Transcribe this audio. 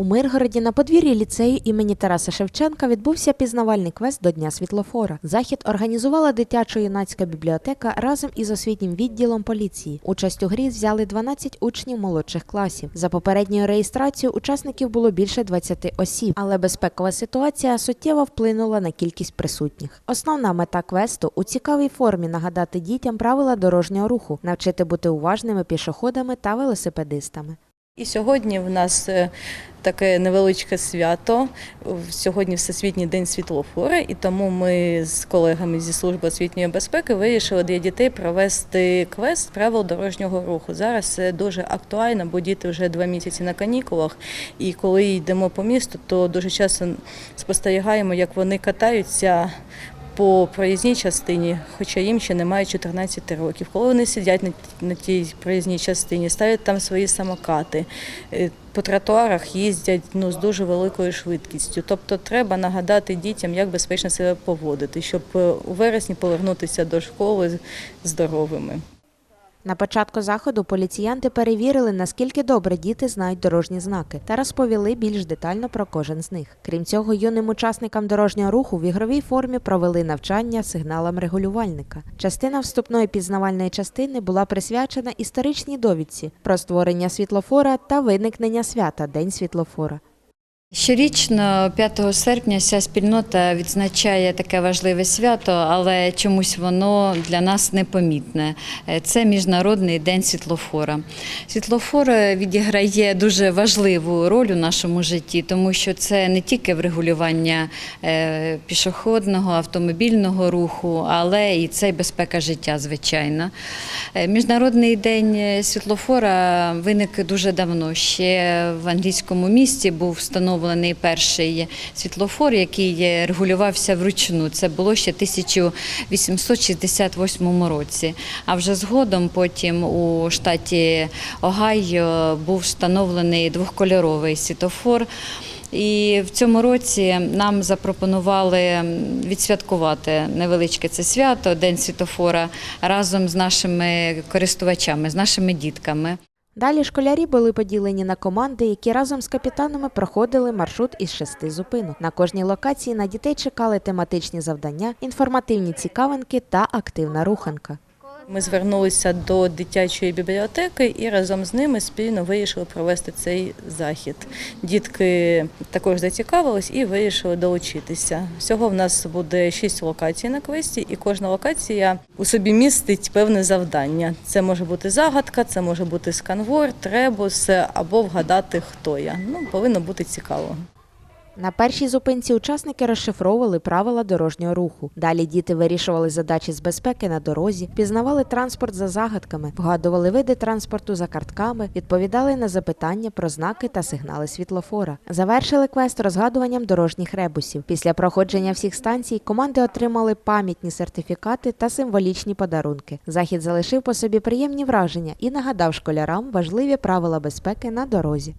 У Миргороді на подвір'ї ліцею імені Тараса Шевченка відбувся пізнавальний квест до Дня світлофора. Захід організувала дитячо-юнацька бібліотека разом із освітнім відділом поліції. Участь у грі взяли 12 учнів молодших класів. За попередньою реєстрацією учасників було більше 20 осіб, але безпекова ситуація суттєво вплинула на кількість присутніх. Основна мета квесту у цікавій формі нагадати дітям правила дорожнього руху, навчити бути уважними пішоходами та велосипедистами. І сьогодні в нас е, таке невеличке свято. Сьогодні Всесвітній день світлофора, і тому ми з колегами зі служби освітньої безпеки вирішили для дітей провести квест правил дорожнього руху. Зараз це дуже актуально, бо діти вже два місяці на канікулах. І коли йдемо по місту, то дуже часто спостерігаємо, як вони катаються. По проїзній частині, хоча їм ще немає 14 років. Коли вони сидять на, тій проїзній частині, ставлять там свої самокати, е, по тротуарах їздять ну, з дуже великою швидкістю. Тобто треба нагадати дітям, як безпечно себе поводити, щоб е, у вересні повернутися до школи здоровими. На початку заходу поліціянти перевірили, наскільки добре діти знають дорожні знаки та розповіли більш детально про кожен з них. Крім цього, юним учасникам дорожнього руху в ігровій формі провели навчання сигналам регулювальника. Частина вступної пізнавальної частини була присвячена історичній довідці про створення світлофора та виникнення свята День світлофора. Щорічно, 5 серпня, вся спільнота відзначає таке важливе свято, але чомусь воно для нас непомітне. Е, Це Міжнародний день світлофора. Світлофор е, відіграє дуже важливу роль у нашому житті, тому що це не тільки врегулювання е, пішохідного, автомобільного руху, але і це й безпека життя, звичайно. Міжнародний день світлофора виник дуже давно. Ще в англійському місті був встановлений перший світлофор, який регулювався вручну. Це було ще 1868 році. А вже згодом потім у штаті Огайо був встановлений двохкольоровий світлофор. І в цьому році нам запропонували відсвяткувати невеличке це свято, День світлофора, разом з нашими користувачами, з нашими дітками. Далі школярі були поділені на команди, які разом з капітанами проходили маршрут із шести зупинок. На кожній локації на дітей чекали тематичні завдання, інформативні цікавинки та активна руханка. Ми звернулися до дитячої бібліотеки і разом з ними спільно вирішили провести цей захід. Дітки також зацікавились і вирішили долучитися. Всього в нас буде шість локацій на квесті, і кожна локація у собі містить певне завдання. Це може бути загадка, це може бути сканвор, требус або вгадати, хто я. Ну, повинно бути цікаво. На першій зупинці учасники розшифровували правила дорожнього руху. Далі діти вирішували задачі з безпеки на дорозі, пізнавали транспорт за загадками, вгадували види транспорту за картками, відповідали на запитання про знаки та сигнали світлофора. Завершили квест розгадуванням дорожніх ребусів. Після проходження всіх станцій команди отримали пам'ятні сертифікати та символічні подарунки. Захід залишив по собі приємні враження і нагадав школярам важливі правила безпеки на дорозі.